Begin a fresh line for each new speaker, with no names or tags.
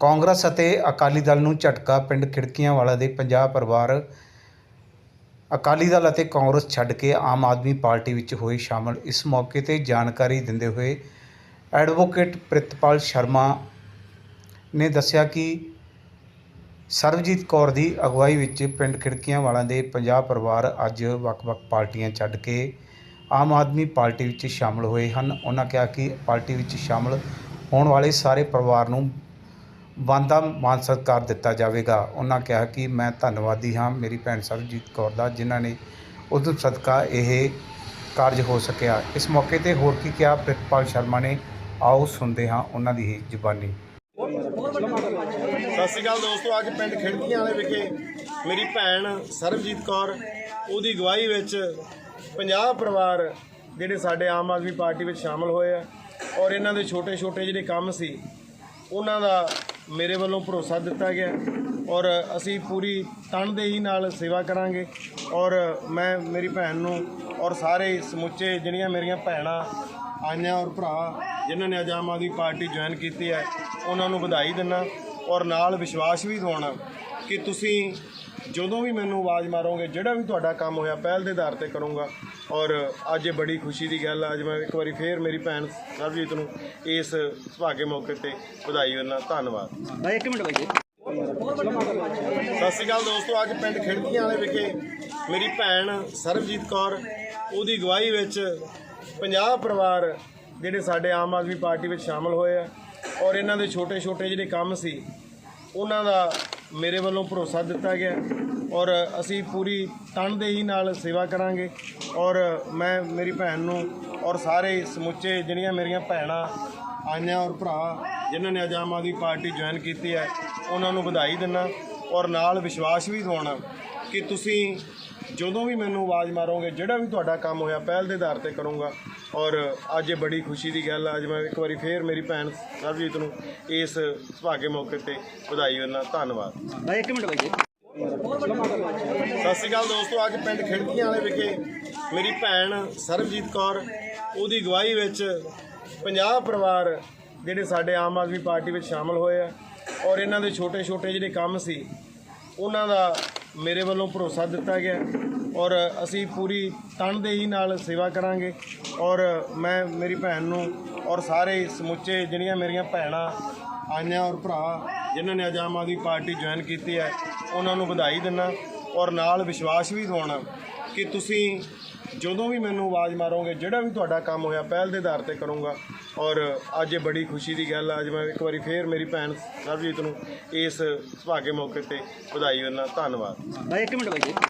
ਕਾਂਗਰਸ ਅਤੇ ਅਕਾਲੀ ਦਲ ਨੂੰ ਝਟਕਾ, ਪਿੰਡ ਖਿੜਕੀਆਂ ਵਾਲਾ ਦੇ 50 ਪਰਿਵਾਰ ਅਕਾਲੀ ਦਲ ਅਤੇ ਕਾਂਗਰਸ ਛੱਡ ਕੇ ਆਮ ਆਦਮੀ ਪਾਰਟੀ ਵਿੱਚ ਹੋਏ ਸ਼ਾਮਲ। ਇਸ ਮੌਕੇ ਤੇ ਜਾਣਕਾਰੀ ਦਿੰਦੇ ਹੋਏ ਐਡਵੋਕੇਟ ਪ੍ਰਿਤਪਾਲ ਸ਼ਰਮਾ ਨੇ ਦੱਸਿਆ ਕਿ ਸਰਬਜੀਤ ਕੌਰ ਦੀ ਅਗਵਾਈ ਵਿੱਚ ਪਿੰਡ ਖਿੜਕੀਆਂ ਵਾਲਾ ਦੇ 50 ਪਰਿਵਾਰ ਅੱਜ ਵੱਖ-ਵੱਖ ਪਾਰਟੀਆਂ ਛੱਡ ਕੇ ਆਮ ਆਦਮੀ ਪਾਰਟੀ ਵਿੱਚ ਸ਼ਾਮਲ ਹੋਏ ਹਨ। ਉਹਨਾਂ ਕਿਹਾ ਕਿ ਪਾਰਟੀ ਵਿੱਚ ਸ਼ਾਮਲ ਹੋਣ ਵਾਲੇ ਸਾਰੇ ਪਰਿਵਾਰ ਨੂੰ ਬੰਦਾ ਮਾਨ ਸਤਿਕਾਰ ਦਿੱਤਾ ਜਾਵੇਗਾ। ਉਹਨਾਂ ਕਿਹਾ ਕਿ ਮੈਂ ਧੰਨਵਾਦੀ ਹਾਂ ਮੇਰੀ ਭੈਣ ਸਰਬਜੀਤ ਕੌਰ ਦਾ, ਜਿਨ੍ਹਾਂ ਨੇ ਉਦੋਂ ਸਦਕਾ ਇਹ ਕਾਰਜ ਹੋ ਸਕਿਆ। ਇਸ ਮੌਕੇ ਤੇ ਹੋਰ ਕੀ ਕਿਹਾ? ਪ੍ਰਿਤਪਾਲ ਸ਼ਰਮਾ ਨੇ, ਆਓ ਸੁਣਦੇ ਹਾਂ ਉਹਨਾਂ ਦੀ ਹੀ ਜ਼ੁਬਾਨੀ।
ਸਤਿ ਸ਼੍ਰੀ ਅਕਾਲ ਦੋਸਤੋ, ਅੱਜ ਪਿੰਡ ਖਿੜਕੀਆਂ ਵਾਲੇ ਵਿਖੇ ਮੇਰੀ ਭੈਣ ਸਰਬਜੀਤ ਕੌਰ, ਉਹਦੀ ਅਗਵਾਈ ਵਿੱਚ 50 ਪਰਿਵਾਰ ਜਿਹੜੇ ਸਾਡੇ ਆਮ ਆਦਮੀ ਪਾਰਟੀ ਵਿੱਚ ਸ਼ਾਮਲ ਹੋਏ ਆ ਔਰ ਇਹਨਾਂ ਦੇ ਛੋਟੇ ਛੋਟੇ ਜਿਹੜੇ ਕੰਮ ਸੀ, ਉਹਨਾਂ ਦਾ ਮੇਰੇ ਵੱਲੋਂ ਭਰੋਸਾ ਦਿੱਤਾ ਗਿਆ ਔਰ ਅਸੀਂ ਪੂਰੀ ਤਨਦੇਹੀ ਨਾਲ ਸੇਵਾ ਕਰਾਂਗੇ ਔਰ ਮੈਂ, ਮੇਰੀ ਭੈਣ ਨੂੰ ਔਰ ਸਾਰੇ ਸਮੁੱਚੇ ਜਿਹੜੀਆਂ ਮੇਰੀਆਂ ਭੈਣਾਂ, ਆਈਆਂ ਔਰ ਭਰਾ ਜਿਨ੍ਹਾਂ ਨੇ ਅੱਜ ਆਮ ਆਦਮੀ ਪਾਰਟੀ ਜੁਆਇਨ ਕੀਤੀ ਹੈ, ਉਹਨਾਂ ਨੂੰ ਵਧਾਈ ਦਿੰਦਾ ਔਰ ਨਾਲ ਵਿਸ਼ਵਾਸ ਵੀ ਦਿਵਾਉਣਾ ਕਿ ਤੁਸੀਂ ਜਦੋਂ ਵੀ ਮੈਨੂੰ ਆਵਾਜ਼ ਮਾਰੋਗੇ ਜਿਹੜਾ ਵੀ ਤੁਹਾਡਾ ਕੰਮ ਹੋਇਆ ਪਹਿਲ ਦੇ ਆਧਾਰ ਤੇ ਕਰੂੰਗਾ। ਔਰ ਅੱਜ ਇਹ ਬੜੀ ਖੁਸ਼ੀ ਦੀ ਗੱਲ ਆ ਅੱਜ ਮੈਂ ਇੱਕ ਵਾਰੀ ਫੇਰ ਮੇਰੀ ਭੈਣ ਸਰਬਜੀਤ ਨੂੰ ਇਸ ਸੁਭਾਗੇ ਮੌਕੇ ਤੇ ਵਧਾਈ ਦਿੰਦਾ। ਧੰਨਵਾਦ।
ਭਾਈ ਇੱਕ ਮਿੰਟ ਭਾਈ
ਸਤਿ ਸ਼੍ਰੀ ਅਕਾਲ ਦੋਸਤੋ ਅੱਜ ਪਿੰਡ ਖਿੜਕੀਆਂ ਵਾਲੇ ਵਿਖੇ ਮੇਰੀ ਭੈਣ ਸਰਬਜੀਤ ਕੌਰ ਉਹਦੀ ਅਗਵਾਈ ਵਿੱਚ 50 ਪਰਿਵਾਰ ਜਿਹੜੇ ਸਾਡੇ ਆਮ ਆਦਮੀ ਪਾਰਟੀ ਵਿੱਚ ਸ਼ਾਮਲ ਹੋਏ ਆ। ਔਰ ਇਹਨਾਂ ਦੇ ਛੋਟੇ ਛੋਟੇ ਜਿਹੜੇ ਕੰਮ ਸੀ ਉਹਨਾਂ ਦਾ ਮੇਰੇ ਵੱਲੋਂ ਭਰੋਸਾ ਦਿੱਤਾ ਗਿਆ ਔਰ ਅਸੀਂ ਪੂਰੀ ਤਨਦੇਹੀ ਨਾਲ ਸੇਵਾ ਕਰਾਂਗੇ ਔਰ ਮੈਂ, ਮੇਰੀ ਭੈਣ ਨੂੰ ਔਰ ਸਾਰੇ ਸਮੁੱਚੇ ਜਿਹੜੀਆਂ ਮੇਰੀਆਂ ਭੈਣਾਂ, ਆਈਆਂ ਔਰ ਭਰਾ ਜਿਨ੍ਹਾਂ ਨੇ ਅੱਜ ਆਮ ਆਦਮੀ ਪਾਰਟੀ ਜੁਆਇਨ ਕੀਤੀ ਹੈ, ਉਹਨਾਂ ਨੂੰ ਵਧਾਈ ਦਿੰਦਾ ਔਰ ਨਾਲ ਵਿਸ਼ਵਾਸ ਵੀ ਦਿਵਾਉਣਾ ਕਿ ਤੁਸੀਂ ਜਦੋਂ ਵੀ ਮੈਨੂੰ ਆਵਾਜ਼ ਮਾਰੋਗੇ ਜਿਹੜਾ ਵੀ ਤੁਹਾਡਾ ਕੰਮ ਹੋਇਆ ਪਹਿਲ ਦੇ ਆਧਾਰ ਤੇ ਕਰੂੰਗਾ। ਔਰ ਅੱਜ ਇਹ ਬੜੀ ਖੁਸ਼ੀ ਦੀ ਗੱਲ ਆ ਅੱਜ ਮੈਂ ਇੱਕ ਵਾਰੀ ਫੇਰ ਮੇਰੀ ਭੈਣ ਸਰਬਜੀਤ ਨੂੰ ਇਸ ਸੁਭਾਗੇ ਮੌਕੇ ਤੇ ਵਧਾਈ ਦਿੰਦਾ। ਧੰਨਵਾਦ।
ਭਾਈ ਇੱਕ ਮਿੰਟ ਭਾਈ
ਸਤਿ ਸ਼੍ਰੀ ਅਕਾਲ ਦੋਸਤੋ ਅੱਜ ਪਿੰਡ ਖਿੜਕੀਆਂ ਵਾਲੇ ਵਿਖੇ ਮੇਰੀ ਭੈਣ ਸਰਬਜੀਤ ਕੌਰ ਉਹਦੀ ਅਗਵਾਈ ਵਿੱਚ 50 ਪਰਿਵਾਰ ਜਿਹੜੇ ਸਾਡੇ ਆਮ ਆਦਮੀ ਪਾਰਟੀ ਵਿੱਚ ਸ਼ਾਮਲ ਹੋਏ ਆ। ਔਰ ਇਹਨਾਂ ਦੇ ਛੋਟੇ ਛੋਟੇ ਜਿਹੜੇ ਕੰਮ ਸੀ ਉਹਨਾਂ ਦਾ ਮੇਰੇ ਵੱਲੋਂ ਭਰੋਸਾ ਦਿੱਤਾ ਗਿਆ ਔਰ ਅਸੀਂ ਪੂਰੀ ਤਨਦੇਹੀ ਨਾਲ ਸੇਵਾ ਕਰਾਂਗੇ ਔਰ ਮੈਂ, ਮੇਰੀ ਭੈਣ ਨੂੰ ਔਰ ਸਾਰੇ ਸਮੁੱਚੇ ਜਿਹੜੀਆਂ ਮੇਰੀਆਂ ਭੈਣਾਂ, ਆਈਆਂ ਔਰ ਭਰਾ ਜਿਨ੍ਹਾਂ ਨੇ ਅੱਜ ਆਮ ਆਦਮੀ ਪਾਰਟੀ ਜੁਆਇਨ ਕੀਤੀ ਹੈ, ਉਹਨਾਂ ਨੂੰ ਵਧਾਈ ਦਿੰਦਾ ਔਰ ਨਾਲ ਵਿਸ਼ਵਾਸ ਵੀ ਦਿਵਾਉਣਾ ਕਿ ਤੁਸੀਂ ਜਦੋਂ ਵੀ ਮੈਨੂੰ ਆਵਾਜ਼ ਮਾਰੋਗੇ, ਜਿਹੜਾ ਵੀ ਤੁਹਾਡਾ ਕੰਮ ਹੋਇਆ, ਪਹਿਲ ਦੇ ਆਧਾਰ ਤੇ ਕਰੂੰਗਾ। ਔਰ ਅੱਜ ਇਹ ਬੜੀ ਖੁਸ਼ੀ ਦੀ ਗੱਲ ਆ, ਅੱਜ ਮੈਂ ਇੱਕ ਵਾਰੀ ਫੇਰ ਮੇਰੀ ਭੈਣ ਸਰਬਜੀਤ ਨੂੰ ਇਸ ਸੁਭਾਗੇ ਮੌਕੇ ਤੇ ਵਧਾਈ ਦਿੰਦਾ, ਧੰਨਵਾਦ।
ਭਾਈ ਇੱਕ ਮਿੰਟ ਭਾਈ